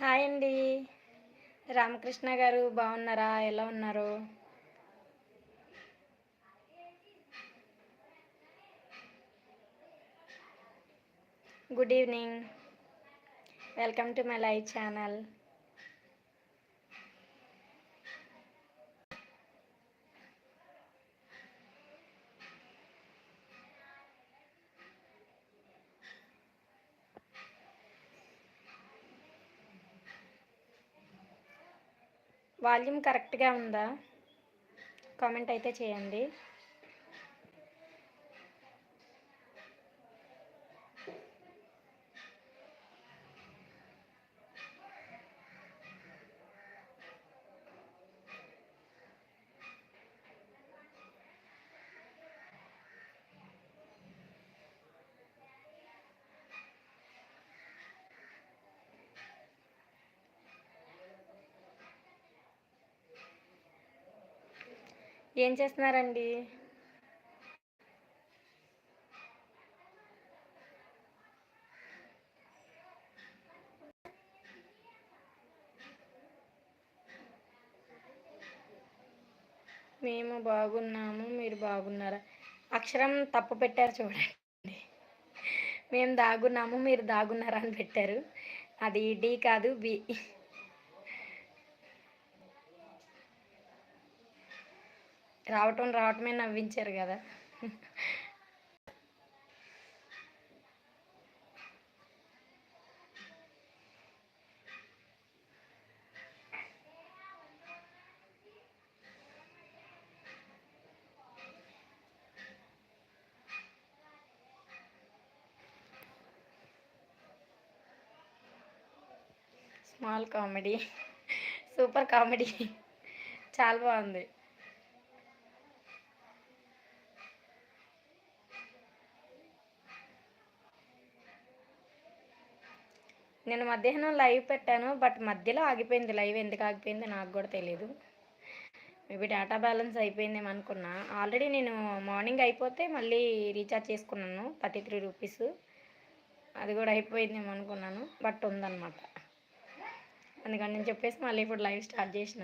Hi అండి. రామకృష్ణ గారు బాగున్నారా? ఎలా ఉన్నారు? Good evening. Welcome to my live channel. Volume కరెక్ట్గా ఉందా? కామెంట్ అయితే చేయండి. ఏం చేస్తున్నారండి? మేము బాగున్నాము మీరు బాగున్నారా? అక్షరం తప్పు పెట్టారు చూడండి. మేము దాగున్నాము మీరు దాగున్నారా అని పెట్టారు. అది డి కాదు బి. రావటం రావటమే నవ్వించారు కదా. Small comedy. Super comedy. చాలా బాగుంది. నేను మధ్యాహ్నం లైవ్ పెట్టాను బట్ మధ్యలో ఆగిపోయింది లైవ్. ఎందుకు ఆగిపోయింది నాకు కూడా తెలియదు మేబీ డేటా బ్యాలెన్స్ అయిపోయిందేమో అనుకున్నా. ఆల్రెడీ నేను మార్నింగ్ అయిపోతే మళ్ళీ రీఛార్జ్ చేసుకున్నాను థర్టీ త్రీ రూపీస్. అది కూడా అయిపోయిందేమో అనుకున్నాను బట్ ఉందన్నమాట. అందుకని నేను చెప్పేసి మళ్ళీ ఇప్పుడు లైవ్ స్టార్ట్ చేసిన.